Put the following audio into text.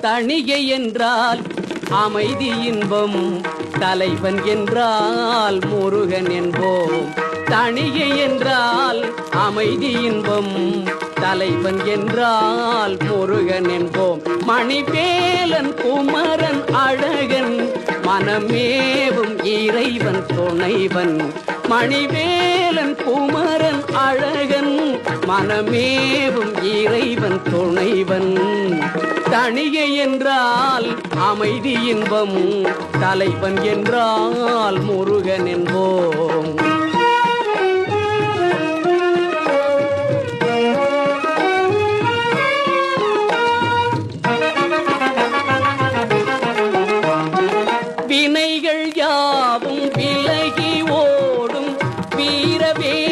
தணிகை என்றால் அமைதி இன்பம் தலைவன் என்றால் முருகன் என்போம். தணிகை என்றால் அமைதி இன்பம் தலைவன் என்றால் முருகன் என்போம். மணிவேலன் குமரன் அழகன் மனமேவும் இறைவன் துணைவன். மணிவேலன் குமரன் அழகன் மனமேவும் இறைவன் துணைவன். தனியே என்றால் அமைதி இன்பம் தலைவன் என்றால் முருகன் என்போம். வினைகள் யாவும் விலகி ஓடும் வீரவே